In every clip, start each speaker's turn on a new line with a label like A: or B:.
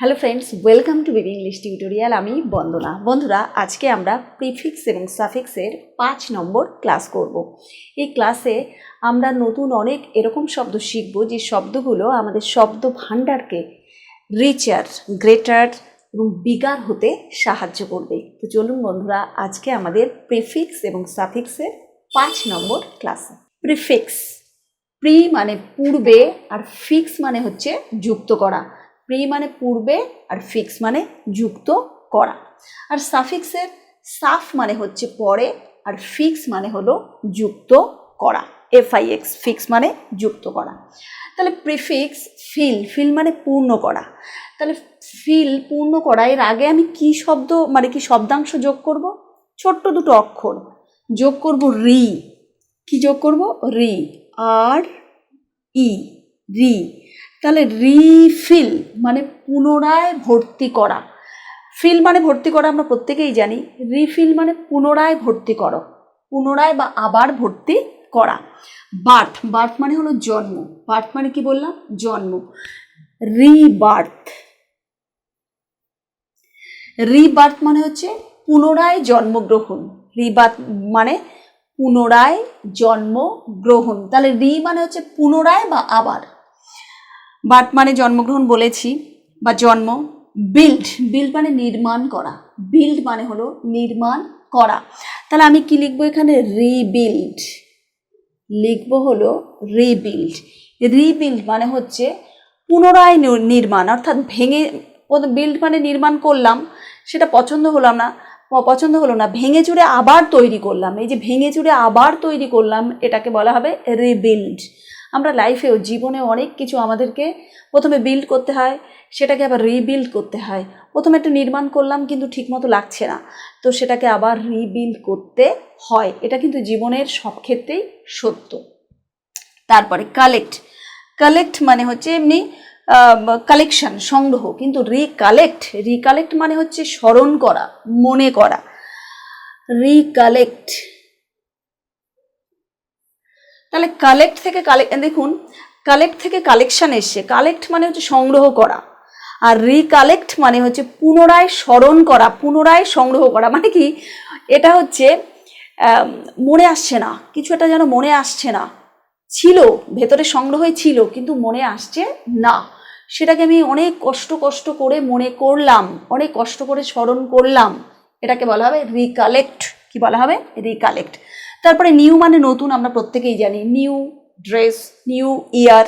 A: Hello friends welcome to baby English tutorial আমি বন্দনা। বন্ধুরা, আজকে আমরা প্রিফিক্স এবং সাফিক্সের পাঁচ নম্বর ক্লাস করব। এই ক্লাসে আমরা নতুন অনেক এরকম শব্দ শিখব, যে শব্দগুলো আমাদের শব্দ ভাণ্ডারকে রিচার গ্রেটার এবং বিগার হতে সাহায্য করবে। তো চলুন বন্ধুরা, আজকে আমাদের প্রিফিক্স এবং সাফিক্সের পাঁচ নম্বর ক্লাসে প্রিফিক্স প্রি মানে পূর্বে আর ফিক্স মানে হচ্ছে যুক্ত করা। প্রি মানে পূর্বে আর ফিক্স মানে যুক্ত করা। আর সাফিক্সের সাফ মানে হচ্ছে পরে আর ফিক্স মানে হলো যুক্ত করা। এফআইএক্স ফিক্স মানে যুক্ত করা। তাহলে প্রিফিক্স ফিল ফিল মানে পূর্ণ করা। তাহলে ফিল, পূর্ণ করা, এর আগে আমি কি শব্দ মানে কি শব্দাংশ যোগ করব? ছোট্ট দুটো অক্ষর। যোগ করব রি। কি যোগ করব? রি। আর ই। রি। তাহলে রিফিল মানে পুনরায় ভর্তি করা। ফিল মানে ভর্তি করা আমরা প্রত্যেকেই জানি। রিফিল মানে পুনরায় ভর্তি করো। পুনরায় বা আবার ভর্তি করা। বার্থ বার্থ মানে হলো জন্ম। বার্থ মানে কি বললাম? জন্ম। রিবার্থ রিবার্থ মানে হচ্ছে পুনরায় জন্মগ্রহণ। রিবার্থ মানে পুনরায় জন্মগ্রহণ। তাহলে রি মানে হচ্ছে পুনরায় বা আবার। বার্থ মানে জন্মগ্রহণ বলেছি বা জন্ম বিল্ড বিল্ড মানে নির্মাণ করা। বিল্ড মানে হলো নির্মাণ করা। তাহলে আমি কি লিখব এখানে? রিবিল্ড লিখব হলো রিবিল্ড রিবিল্ড মানে হচ্ছে পুনরায় নির্মাণ, অর্থাৎ ভেঙে বিল্ড মানে নির্মাণ করলাম, সেটা পছন্দ হলাম না পছন্দ হলো না, ভেঙে চুরে আবার তৈরি করলাম। এই যে ভেঙে চুরে আবার তৈরি করলাম, এটাকে বলা হবে রিবিল্ড আমরা লাইফেও জীবনে অনেক কিছু আমাদেরকে প্রথমে বিল্ড করতে হয়, সেটাকে আবার রিবিল্ড করতে হয়। প্রথমে একটু নির্মাণ করলাম কিন্তু ঠিকমতো লাগছে না। তো সেটাকে আবার রিবিল্ড করতে হয়। এটা কিন্তু জীবনের সব ক্ষেত্রেই সত্য। তারপরে কালেক্ট কালেক্ট মানে হচ্ছে এমনি কালেকশন সংগ্রহ। কিন্তু রিকালেক্ট রিকালেক্ট মানে হচ্ছে স্মরণ করা, মনে করা। রিকালেক্ট তাহলে কালেক্ট থেকে কালেক্ট দেখুন কালেক্ট থেকে কালেকশান এসছে কালেক্ট মানে হচ্ছে সংগ্রহ করা, আর রিকালেক্ট মানে হচ্ছে পুনরায় স্মরণ করা, পুনরায় সংগ্রহ করা মানে কি, এটা হচ্ছে মনে আসছে না, কিছু একটা যেন মনে আসছে না, ছিল, ভেতরে সংগ্রহই ছিল, কিন্তু মনে আসছে না, সেটাকে আমি অনেক কষ্ট কষ্ট করে মনে করলাম, অনেক কষ্ট করে স্মরণ করলাম, এটাকে বলা হবে রিকালেক্ট কি বলা হবে? রিকালেক্ট তারপরে নিউ মানে নতুন, আমরা প্রত্যেকেই জানি। নিউ ড্রেস নিউ ইয়ার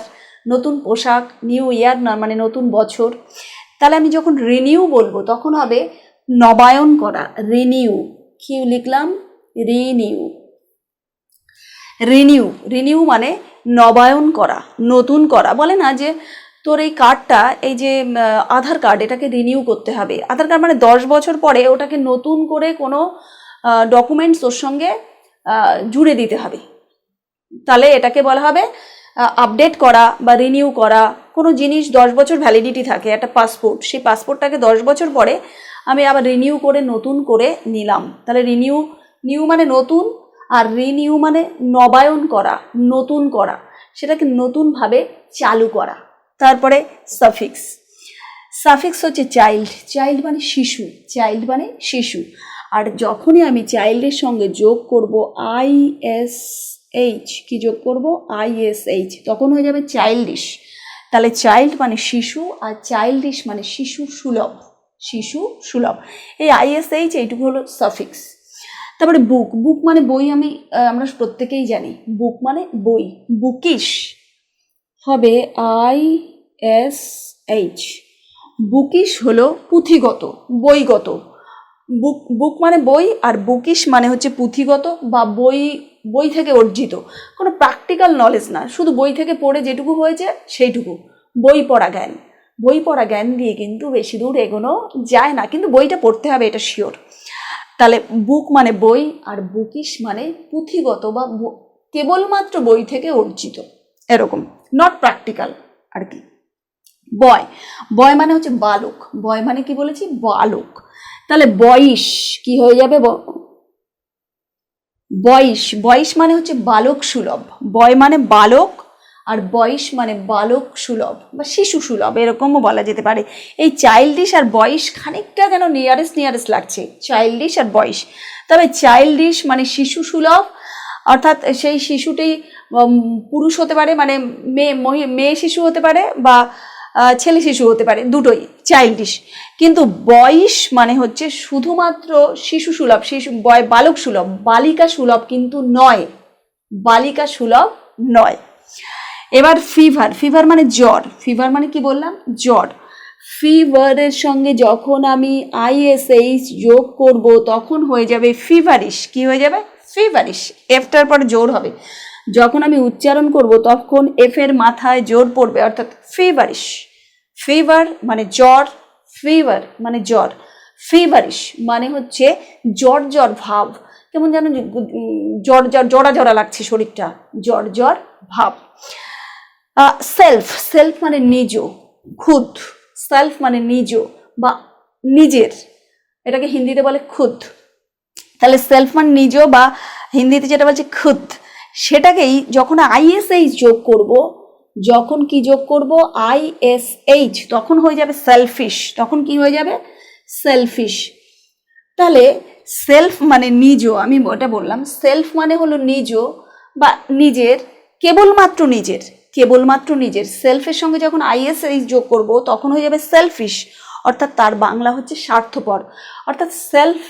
A: নতুন পোশাক নিউ ইয়ার না মানে নতুন বছর। তাহলে আমি যখন রিনিউ বলব, তখন হবে নবায়ন করা রিনিউ কি লিখলাম? রিনিউ রিনিউ রিনিউ মানে নবায়ন করা, নতুন করা। বলে না যে তোর এই কার্ডটা এই যে আধার কার্ড এটাকে রিনিউ করতে হবে। আধার কার্ড মানে দশ বছর পরে ওটাকে নতুন করে কোনো ডকুমেন্টস ওর সঙ্গে জুড়ে দিতে হবে। তাহলে এটাকে বলা হবে আপডেট করা বা রিনিউ করা। কোনো জিনিস দশ বছর ভ্যালিডিটি থাকে, একটা পাসপোর্ট সেই পাসপোর্টটাকে দশ বছর পরে আমি আবার রিনিউ করে, নতুন করে নিলাম। তাহলে রিনিউ নিউ মানে নতুন আর রিনিউ মানে নবায়ন করা, নতুন করা। সেটাকে নতুনভাবে চালু করা। তারপরে সাফিক্স সাফিক্স হচ্ছে চাইল্ড চাইল্ড মানে শিশু। চাইল্ড মানে শিশু। আর যখনই আমি চাইল্ডের সঙ্গে যোগ করব আই এস এইচ, কি যোগ করব? আই এস এইচ, তখন হয়ে যাবে চাইল্ডিশ। তাহলে চাইল্ড মানে শিশু আর চাইল্ডিশ মানে শিশু সুলভ শিশু সুলভ। এই আইএসএইচ এইটুকু হলো সাফিক্স তারপরে বুক বুক মানে বই আমি আমরা প্রত্যেকেই জানি। বুক মানে বই। বুকিশ হবে আই এস এইচ। বুকিশ হলো পুঁথিগত, বইগত। বুক বুক মানে বই আর বুকিশ মানে হচ্ছে পুঁথিগত বা বই বই থেকে অর্জিত। কোনো প্র্যাকটিক্যাল নলেজ না, শুধু বই থেকে পড়ে যেটুকু হয়েছে সেইটুকু। বই পড়া জ্ঞান। বই পড়া জ্ঞান দিয়ে কিন্তু বেশি দূর এগোনো যায় না, কিন্তু বইটা পড়তে হবে, এটা শিওর তাহলে বুক মানে বই আর বুকিশ মানে পুঁথিগত বা কেবলমাত্র বই থেকে অর্জিত। এরকম নট প্র্যাকটিক্যাল আর কি। বয় বয় মানে হচ্ছে বালক। বয় মানে কি বলেছি? বালক। তাহলে বয়স কি হয়ে যাবে? বয়স বয়স মানে হচ্ছে বালক সুলভ। বয় মানে বালক আর বয়স মানে বালক সুলভ বা শিশু সুলভ, এরকমও বলা যেতে পারে। এই চাইল্ডিশ আর বয়স খানিকটা কেন নিয়ারেস্ট নিয়ারেস্ট লাগছে। চাইল্ডিশ আর বয়স। তবে চাইল্ডিশ মানে শিশু সুলভ, অর্থাৎ সেই শিশুটি পুরুষ হতে পারে মানে মেয়ে, মহি- মেয়ে শিশু হতে পারে বা ছেলে শিশু হতে পারে, দুটোই চাইল্ডিশ কিন্তু বয়স মানে হচ্ছে শুধুমাত্র শিশু সুলভ, শিশু, বয়, বালক সুলভ, বালিকা সুলভ কিন্তু নয়, বালিকা সুলভ নয়। এবার ফিভার ফিভার মানে জ্বর ফিভার মানে কি বললাম? জ্বর। ফিভারের সঙ্গে যখন আমি আইএসএইচ যোগ করব, তখন হয়ে যাবে ফিভারিশ কি হয়ে যাবে? ফিভারিশ এফটার পর জোর হবে। যখন আমি উচ্চারণ করব, তখন এফের মাথায় জোর পড়বে, অর্থাৎ ফিভারিশ ফিভার মানে জ্বর ফিভার মানে জ্বর। ফিভারিশ মানে হচ্ছে জ্বর জ্বর ভাব। কেমন যেন জ্বর জ্বর জড়া জড়া লাগছে শরীরটা। জ্বর জ্বর ভাব। সেলফ সেলফ মানে নিজ, খুদ। সেলফ মানে নিজ বা নিজের। এটাকে হিন্দিতে বলে খুদ। তাহলে সেলফ মানে নিজ বা হিন্দিতে যেটা বলছে খুদ। সেটাকেই যখন আইএসএইচ যোগ করব, যখন কি যোগ করব? আইএসএইচ তখন হয়ে যাবে সেলফিশ তখন কি হয়ে যাবে? সেলফিশ তাহলে সেলফ মানে নিজ, আমি ওটা বললাম সেলফ মানে হলো নিজ বা নিজের, কেবলমাত্র নিজের কেবলমাত্র নিজের। সেলফের সঙ্গে যখন আইএসএইচ যোগ করব, তখন হয়ে যাবে সেলফিশ অর্থাৎ তার বাংলা হচ্ছে স্বার্থপর। অর্থাৎ সেলফ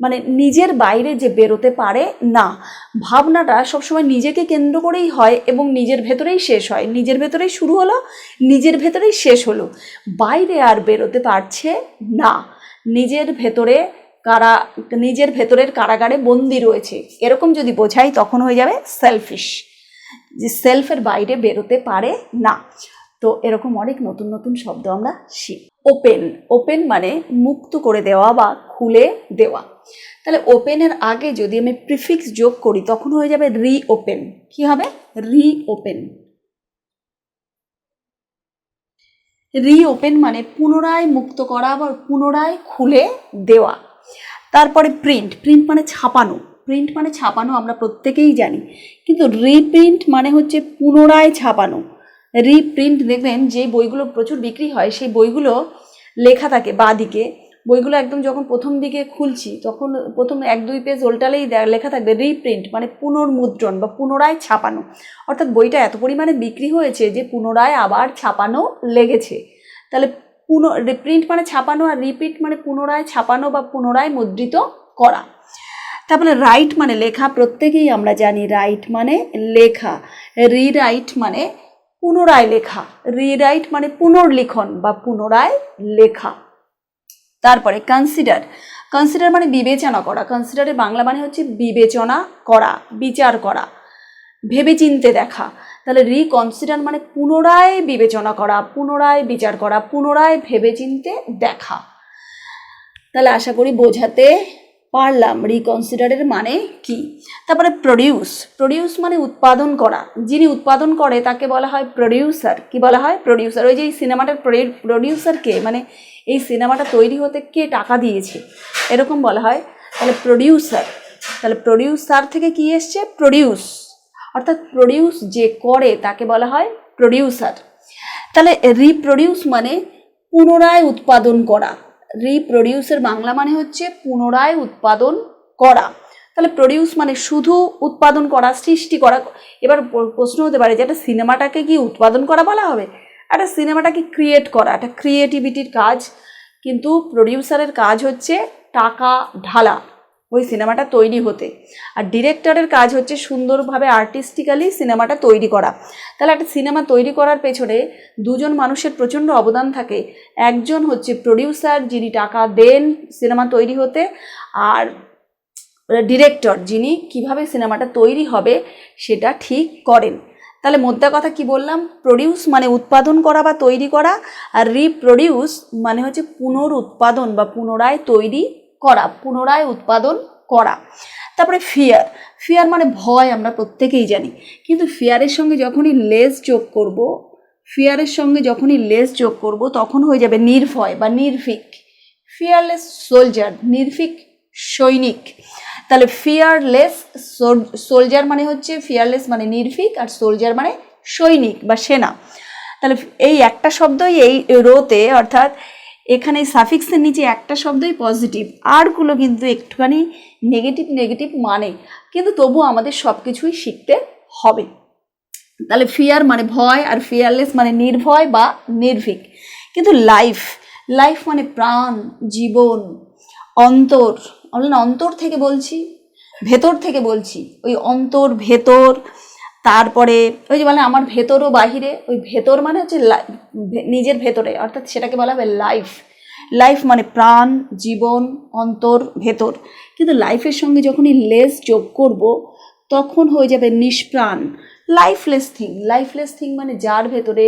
A: মানে নিজের বাইরে যে বেরোতে পারে, না। ভাবনাটা সবসময় নিজেকে কেন্দ্র করেই হয় এবং নিজের ভেতরেই শেষ হয়। নিজের ভেতরেই শুরু হলো, নিজের ভেতরেই শেষ হলো। বাইরে আর বেরোতে পারছে না। নিজের ভেতরে কারা, নিজের ভেতরের কারাগারে বন্দি রয়েছে। এরকম যদি বোঝাই তখন হয়ে যাবে সেলফিশ যে সেলফের বাইরে বেরোতে পারে না। তো এরকম অনেক নতুন নতুন শব্দ আমরা শিখ। ওপেন ওপেন মানে মুক্ত করে দেওয়া বা খুলে দেওয়া। তাহলে ওপেনের আগে যদি আমি প্রিফিক্স যোগ করি, তখন হয়ে যাবে রি ওপেন কি হবে? রি ওপেন রি ওপেন মানে পুনরায় মুক্ত করা বা পুনরায় খুলে দেওয়া। তারপরে প্রিন্ট প্রিন্ট মানে ছাপানো। প্রিন্ট মানে ছাপানো আমরা প্রত্যেকেই জানি। কিন্তু রিপ্রিন্ট মানে হচ্ছে পুনরায় ছাপানো। রিপ্রিন্ট দেখবেন যে বইগুলো প্রচুর বিক্রি হয়, সেই বইগুলো লেখা থাকে বা দিকে বইগুলো একদম যখন প্রথম দিকে খুলছি, তখন প্রথম এক দুই পেজ উল্টালেই দে- লেখা থাকবে রিপ্রিন্ট মানে পুনর্মুদ্রণ বা পুনরায় ছাপানো। অর্থাৎ বইটা এত পরিমাণে বিক্রি হয়েছে যে পুনরায় আবার ছাপানো লেগেছে। তাহলে পুন রিপ্রিন্ট মানে ছাপানো আর রিপিট মানে পুনরায় ছাপানো বা পুনরায় মুদ্রিত করা। তারপরে রাইট মানে লেখা, প্রত্যেকেই আমরা জানি রাইট মানে লেখা। রিরাইট মানে পুনরায় লেখা। রিরাইট মানে পুনর্লিখন বা পুনরায় লেখা। তারপরে কনসিডার কনসিডার মানে বিবেচনা করা। কনসিডারের বাংলা মানে হচ্ছে বিবেচনা করা, বিচার করা ভেবে চিনতে দেখা। তাহলে রিকনসিডার মানে পুনরায় বিবেচনা করা, পুনরায় বিচার করা, পুনরায় ভেবে চিনতে দেখা। তাহলে আশা করি বোঝাতে পারলাম রিকনসিডারের মানে কি? তারপরে প্রডিউস প্রডিউস মানে উৎপাদন করা। যিনি উৎপাদন করে তাকে বলা হয় প্রডিউসার কি বলা হয়? প্রডিউসার ওই যে এই সিনেমাটার প্রডিউসার কে মানে এই সিনেমাটা তৈরি হতে কে টাকা দিয়েছে? এরকম বলা হয়। তাহলে প্রডিউসার তাহলে প্রডিউসার থেকে কি এসছে? প্রডিউস অর্থাৎ প্রডিউস যে করে তাকে বলা হয় প্রডিউসার তাহলে রিপ্রডিউস মানে পুনরায় উৎপাদন করা। রিপ্রডিউসের বাংলা মানে হচ্ছে পুনরায় উৎপাদন করা। তাহলে প্রডিউস মানে শুধু উৎপাদন করা, সৃষ্টি করা। এবার প্রশ্ন হতে পারে যে একটা সিনেমাটাকে কি উৎপাদন করা বলা হবে? একটা সিনেমাটাকে ক্রিয়েট করা, একটা ক্রিয়েটিভিটির কাজ। কিন্তু প্রডিউসারের কাজ হচ্ছে টাকা ঢালা। ওই সিনেমাটা তৈরি হতে। আর ডিরেক্টরের কাজ হচ্ছে সুন্দরভাবে আর্টিস্টিক্যালি সিনেমাটা তৈরি করা। তাহলে একটা সিনেমা তৈরি করার পেছনে দুজন মানুষের প্রচণ্ড অবদান থাকে। একজন হচ্ছে প্রডিউসার যিনি টাকা দেন সিনেমা তৈরি হতে, আর ডিরেক্টর, যিনি কীভাবে সিনেমাটা তৈরি হবে সেটা ঠিক করেন। তাহলে মোদ্দা কথা কি বললাম? প্রডিউস মানে উৎপাদন করা বা তৈরি করা, আর রিপ্রডিউস মানে হচ্ছে পুনরুৎপাদন বা পুনরায় তৈরি করা, পুনরায় উৎপাদন করা। তারপরে ফিয়ার ফিয়ার মানে ভয় আমরা প্রত্যেকেই জানি। কিন্তু ফিয়ারের সঙ্গে যখনই লেস যোগ করব ফিয়ারের সঙ্গে যখনই লেস যোগ করব, তখন হয়ে যাবে নির্ভয় বা নির্ভীক। ফিয়ারলেস সোলজার নির্ভীক সৈনিক। তাহলে ফিয়ারলেস সোলজার মানে হচ্ছে ফিয়ারলেস মানে নির্ভীক আর সোলজার মানে সৈনিক বা সেনা। তাহলে এই একটা শব্দই এই রোতে অর্থাৎ এখানে সাফিক্সের নিচে একটা শব্দই পজিটিভ আরগুলো কিন্তু একটুখানি নেগেটিভ নেগেটিভ মানে। কিন্তু তবু আমাদের সব কিছুই শিখতে হবে। তাহলে ফিয়ার মানে ভয়, আর ফিয়ারলেস মানে নির্ভয় বা নির্ভীক। কিন্তু লাইফ লাইফ মানে প্রাণ, জীবন, অন্তর। অন্তর থেকে বলছি, ভেতর থেকে বলছি। ওই অন্তর, ভেতর তারপরে, ওই যে বলে আমার ভেতর ও বাহিরে, ওই ভেতর মানে হচ্ছে নিজের ভেতরে, অর্থাৎ সেটাকে বলা হবে লাইফ লাইফ মানে প্রাণ, জীবন, অন্তর, ভেতর। কিন্তু লাইফের সঙ্গে যখনই লেস যোগ করব, তখন হয়ে যাবে নিষ্প্রাণ। লাইফলেস থিং লাইফলেস থিং মানে যার ভেতরে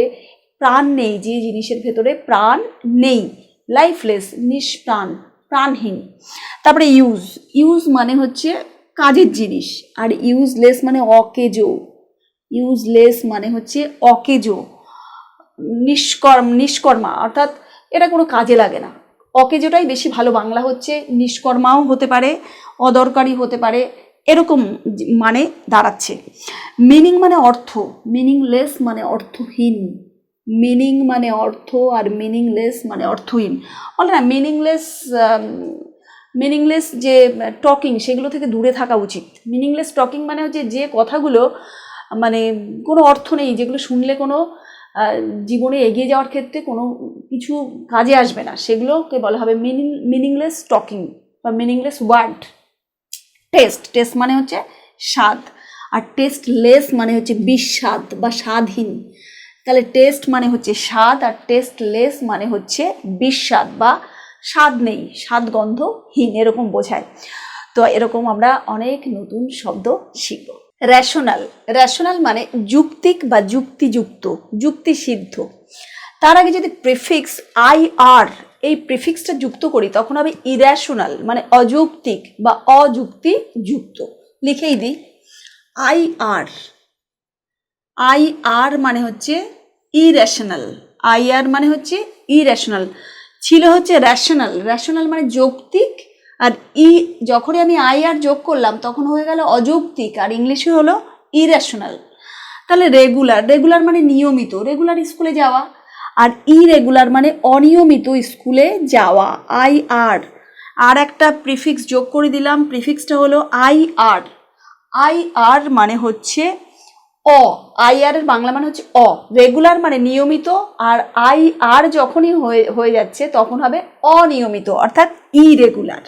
A: প্রাণ নেই, যে জিনিসের ভেতরে প্রাণ নেই। লাইফলেস নিষ্প্রাণ, প্রাণহীন। তারপরে ইউজ ইউজ মানে হচ্ছে কাজের জিনিস, আর ইউজলেস মানে অকেজো। ইউজলেস মানে হচ্ছে অকেজো, নিষ্কর্ম, নিষ্কর্মা, অর্থাৎ এটা কোনো কাজে লাগে না। অকেজোটাই বেশি ভালো, বাংলা হচ্ছে নিষ্কর্মাও হতে পারে, অদরকারি হতে পারে, এরকম মানে দাঁড়াচ্ছে। মিনিং মানে অর্থ মিনিংলেস মানে অর্থহীন মিনিং মানে অর্থ আর মিনিংলেস মানে অর্থহীন। বলে না মিনিংলেস মিনিংলেস যে টকিং সেগুলো থেকে দূরে থাকা উচিত। মিনিংলেস টকিং মানে হচ্ছে যে কথাগুলো মানে কোনো অর্থ নেই, যেগুলো শুনলে কোনো জীবনে এগিয়ে যাওয়ার ক্ষেত্রে কোনো কিছু কাজে আসবে না। সেগুলোকে বলা হবে মিনিং মিনিংলেস টকিং বা মিনিংলেস ওয়ার্ড টেস্ট টেস্ট মানে হচ্ছে স্বাদ, আর টেস্ট লেস মানে হচ্ছে বিস্বাদ বা স্বাদহীন তাহলে টেস্ট মানে হচ্ছে স্বাদ, আর টেস্ট লেস মানে হচ্ছে বিস্বাদ বা স্বাদ নেই, স্বাদ গন্ধহীন এরকম বোঝায়। তো এরকম আমরা অনেক নতুন শব্দ শিখব। র্যাশনাল র্যাশনাল মানে যুক্তিক বা যুক্তিযুক্ত, যুক্তিসিদ্ধ। তার আগে যদি প্রিফিক্স আই আর এই প্রিফিক্সটা যুক্ত করি, তখন হবে ইর্যাশনাল মানে অযৌক্তিক বা অযুক্তিযুক্ত। লিখেই দিই আই আর আই আর মানে হচ্ছে ইরেশনাল আই আর মানে হচ্ছে ইরেশনাল ছিল হচ্ছে র্যাশনাল র্যাশনাল মানে যৌক্তিক আর ই, যখনই আমি আই আর যোগ করলাম, তখন হয়ে গেল অযৌক্তিক, আর ইংলিশে হলো ইরেশনাল তাহলে রেগুলার রেগুলার মানে নিয়মিত রেগুলার স্কুলে যাওয়া, আর ইরেগুলার মানে অনিয়মিত স্কুলে যাওয়া আই আর আর একটা প্রিফিক্স যোগ করে দিলাম প্রিফিক্সটা হলো আই আর আই আর মানে হচ্ছে অ আই আর এর বাংলা মানে হচ্ছে অ। রেগুলার মানে নিয়মিত, আর আই আর যখনই হয়ে হয়ে যাচ্ছে, তখন হবে অনিয়মিত, অর্থাৎ ইরেগুলার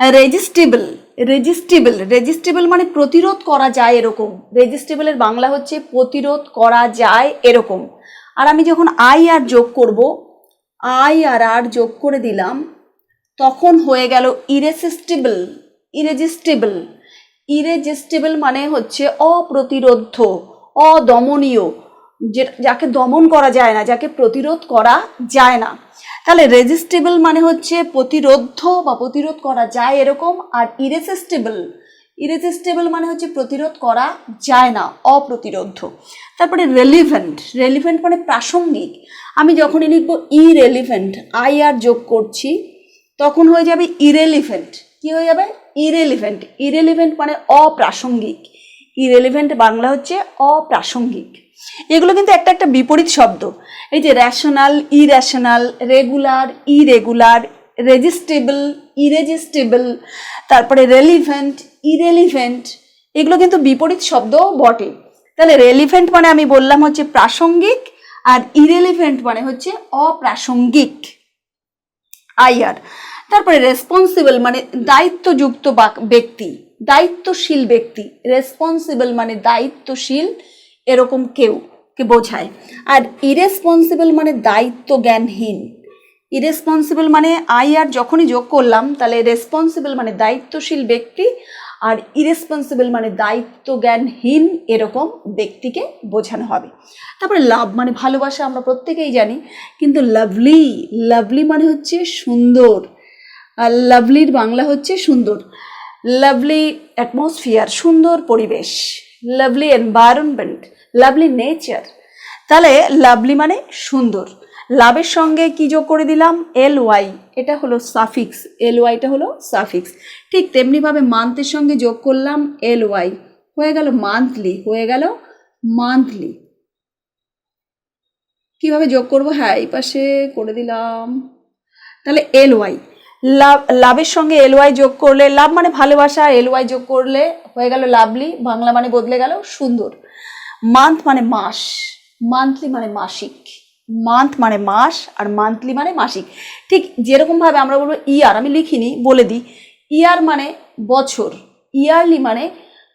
A: রেজিস্টেবল রেজিস্টেবল রেজিস্টেবল মানে প্রতিরোধ করা যায় এরকম। রেজিস্টেবলের বাংলা হচ্ছে প্রতিরোধ করা যায় এরকম। আর আমি যখন আই আর যোগ করব আই আর আর যোগ করে দিলাম, তখন হয়ে গেল ইরেসিস্টেবল ইরেজিস্টেবল ইরেজিস্টেবল মানে হচ্ছে অপ্রতিরোধ্য, অদমনীয়, যে, যাকে দমন করা যায় না, যাকে প্রতিরোধ করা যায় না। তাহলে রেজিস্টেবল মানে হচ্ছে প্রতিরোধ্য বা প্রতিরোধ করা যায় এরকম, আর ইরেসিস্টেবল ইরেসিস্টেবল মানে হচ্ছে প্রতিরোধ করা যায় না অপ্রতিরোধ্য তারপরে রেলিভেন্ট রেলিভেন্ট মানে প্রাসঙ্গিক। আমি যখনই লিখব ইরেলিভেন্ট আই আর যোগ করছি, তখন হয়ে যাবে ইরেলিভেন্ট কি হয়ে যাবে? ইরেলিভেন্ট ইরেলিভেন্ট মানে অপ্রাসঙ্গিক। ইরেলিভেন্ট বাংলা হচ্ছে অপ্রাসঙ্গিক। এগুলো কিন্তু একটা একটা বিপরীত শব্দ। এই যে rational irrational regular irregular resistible irresistible তারপরে রেলিভেন্ট ইরেলিভেন্ট এগুলো কিন্তু বিপরীত শব্দ বটে। তাহলে রেলিভেন্ট মানে আমি বললাম হচ্ছে প্রাসঙ্গিক আর ইরেলিভেন্ট মানে হচ্ছে অপ্রাসঙ্গিক। আইয়ার তারপরে রেসপন্সিবল মানে দায়িত্বযুক্ত ব্যক্তি, দায়িত্বশীল ব্যক্তি। রেসপন্সিবল মানে দায়িত্বশীল এরকম কেউ কে বোঝায়। আর ইরেসপন্সিবল মানে দায়িত্ব জ্ঞানহীন ইরেসপন্সিবল মানে আই আর যখনই যোগ করলাম, তাহলে রেসপন্সিবল মানে দায়িত্বশীল ব্যক্তি, আর ইরেসপন্সিবল মানে দায়িত্ব জ্ঞানহীন এরকম ব্যক্তিকে বোঝানো হবে। তারপরে লাভ মানে ভালোবাসা, আমরা প্রত্যেকেই জানি, কিন্তু লাভলি লাভলি মানে হচ্ছে সুন্দর, আর লাভলির বাংলা হচ্ছে সুন্দর। লাভলি অ্যাটমসফিয়ার সুন্দর পরিবেশ লাভলি এনভায়রনমেন্ট লাভলি নেচার তাহলে লাভলি মানে সুন্দর। লাভের সঙ্গে কি যোগ করে দিলাম? এল ওয়াই এটা হলো সাফিক্স এল ওয়াইটা হলো সাফিক্স ঠিক তেমনিভাবে মান্থের সঙ্গে যোগ করলাম এল ওয়াই হয়ে গেল মান্থলি হয়ে গেল মান্থলি কীভাবে যোগ করব? হ্যাঁ এই পাশে করে দিলাম। তাহলে এল ওয়াই লাভ লাভের সঙ্গে এল ওয়াই যোগ করলে লাভ মানে ভালোবাসা এল ওয়াই যোগ করলে হয়ে গেল লাভলি বাংলা মানে বদলে গেল সুন্দর। মান্থ মানে মাস। মান্থলি মানে মাসিক। মান্থ মানে মাস আর মান্থলি মানে মাসিক। ঠিক যেরকমভাবে আমরা বলব ইয়ার আমি লিখিনি, বলে দিই। ইয়ার মানে বছর। ইয়ারলি মানে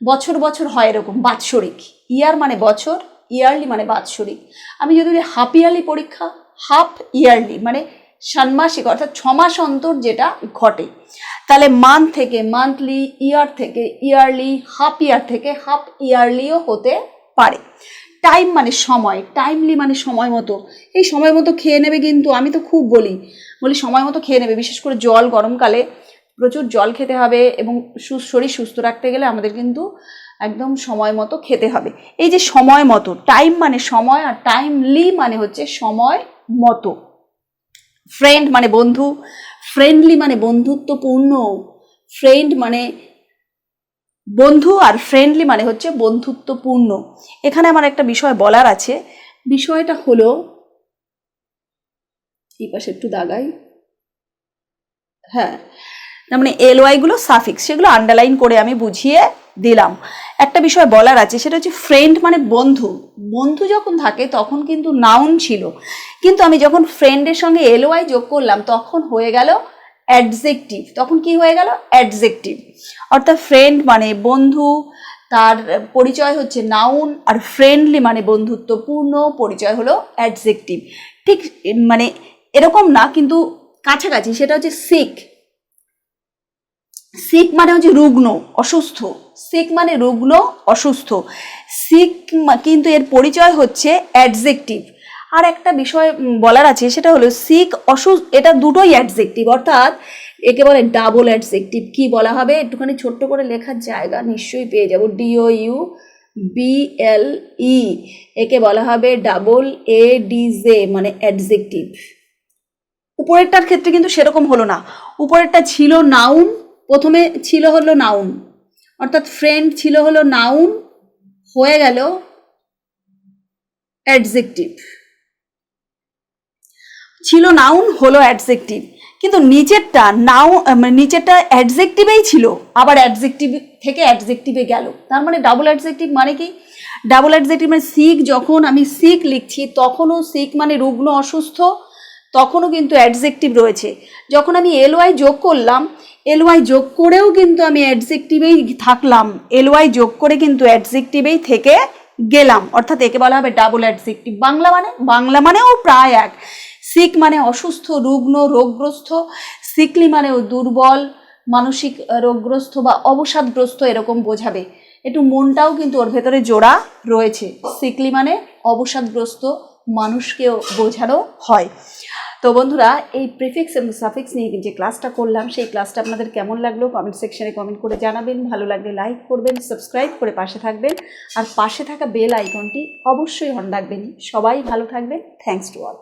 A: বছর বছর হয় এরকম, বাৎসরিক। ইয়ার মানে বছর ইয়ারলি মানে বাৎসরিক। আমি যদি হাফ ইয়ারলি পরীক্ষা হাফ ইয়ারলি মানে ষান্মাসিক, অর্থাৎ ছ মাস অন্তর যেটা ঘটে। তাহলে মান্থ থেকে মান্থলি ইয়ার থেকে ইয়ারলি হাফ ইয়ার থেকে হাফ ইয়ারলিও হতে পারে। টাইম মানে সময় টাইমলি মানে সময় মতো। এই সময় মতো খেয়ে নেবে কিন্তু, আমি তো খুব বলি বলি সময় মতো খেয়ে নেবে। বিশেষ করে জল গরমকালে প্রচুর জল খেতে হবে এবং সু- শরীর সুস্থ রাখতে গেলে আমাদের কিন্তু একদম সময় মতো খেতে হবে। এই যে সময় মতো টাইম মানে সময় আর টাইমলি মানে হচ্ছে সময় মতো। ফ্রেন্ড মানে বন্ধু ফ্রেন্ডলি মানে বন্ধুত্বপূর্ণ। ফ্রেন্ড মানে বন্ধু আর ফ্রেন্ডলি মানে হচ্ছে বন্ধুত্বপূর্ণ। এখানে আমার একটা বিষয় বলার আছে। বিষয়টা হলো, এই পাশে একটু দাগাই। হ্যাঁ মানে এল ওয়াইগুলো সাফিক্স সেগুলো আন্ডারলাইন করে আমি বুঝিয়ে দিলাম। একটা বিষয় বলার আছে, সেটা হচ্ছে ফ্রেন্ড মানে বন্ধু। বন্ধু যখন থাকে, তখন কিন্তু নাউন ছিল। কিন্তু আমি যখন ফ্রেন্ডের সঙ্গে এল ওয়াই যোগ করলাম, তখন হয়ে গেল অ্যাডজেক্টিভ তখন কি হয়ে গেল? অ্যাডজেক্টিভ অর্থাৎ ফ্রেন্ড মানে বন্ধু, তার পরিচয় হচ্ছে নাউন আর ফ্রেন্ডলি মানে বন্ধুত্বপূর্ণ, পরিচয় হলো অ্যাডজেক্টিভ ঠিক মানে এরকম না, কিন্তু কাছাকাছি, সেটা হচ্ছে সিক সিক মানে হচ্ছে রুগ্ন, অসুস্থ। সিক মানে রুগ্ন, অসুস্থ। সিক কিন্তু এর পরিচয় হচ্ছে অ্যাডজেক্টিভ আর একটা বিষয় বলার আছে, সেটা হলো সিক অসুস্থ, এটা দুটোই অ্যাডজেক্টিভ অর্থাৎ একে বলে ডাবল অ্যাডজেক্টিভ কি বলা হবে? একটুখানি ছোট্ট করে লেখার জায়গা নিশ্চয়ই পেয়ে যাব। D O U B L E একে বলা হবে ডাবল এ ডি জে মানে অ্যাডজেক্টিভ উপরেরটার ক্ষেত্রে কিন্তু সেরকম হলো না। উপরেরটা ছিল নাউন প্রথমে ছিল হলো নাউন অর্থাৎ ফ্রেন্ড ছিল হলো নাউন হয়ে গেল অ্যাডজেক্টিভ ছিল নাউন হলো অ্যাডজেক্টিভ কিন্তু নিচেরটা নাও মানে নিচেরটা অ্যাডজেক্টিভেই ছিল, আবার অ্যাডজেক্টিভ থেকে অ্যাডজেক্টিভে গেল। তার মানে ডাবল অ্যাডজেক্টিভ মানে কি? ডাবল অ্যাডজেক্টিভ মানে সিক যখন আমি সিক লিখছি, তখনও সিক মানে রুগ্ন, অসুস্থ, তখনও কিন্তু অ্যাডজেক্টিভ রয়েছে। যখন আমি এলওয়াই যোগ করলাম এলওয়াই যোগ করেও কিন্তু আমি অ্যাডজেক্টিভেই থাকলাম এলওয়াই যোগ করে কিন্তু অ্যাডজেক্টিভেই থেকে গেলাম। অর্থাৎ একে বলা হবে ডাবল অ্যাডজেক্টিভ বাংলা মানে? বাংলা মানেও প্রায় এক। সিক মানে অসুস্থ, রুগ্ন, রোগগ্রস্ত সিকলি মানেও দুর্বল, মানসিক রোগগ্রস্ত বা অবসাদগ্রস্ত এরকম বোঝাবে। একটু মনটাও কিন্তু ওর ভেতরে জোড়া রয়েছে। সিকলি মানে অবসাদগ্রস্ত, মানুষকেও বোঝানো হয়। তো বন্ধুরা, এই প্রিফিক্স এবং সাফিক্স নিয়ে যে ক্লাসটা করলাম, সেই ক্লাসটা আপনাদের কেমন লাগল কমেন্ট সেকশানে কমেন্ট করে জানাবেন। ভালো লাগলে লাইক করবেন সাবস্ক্রাইব করে পাশে থাকবেন। আর পাশে থাকা বেল আইকনটি অবশ্যই অন রাখবেন সবাই ভালো থাকবেন। Thanks to all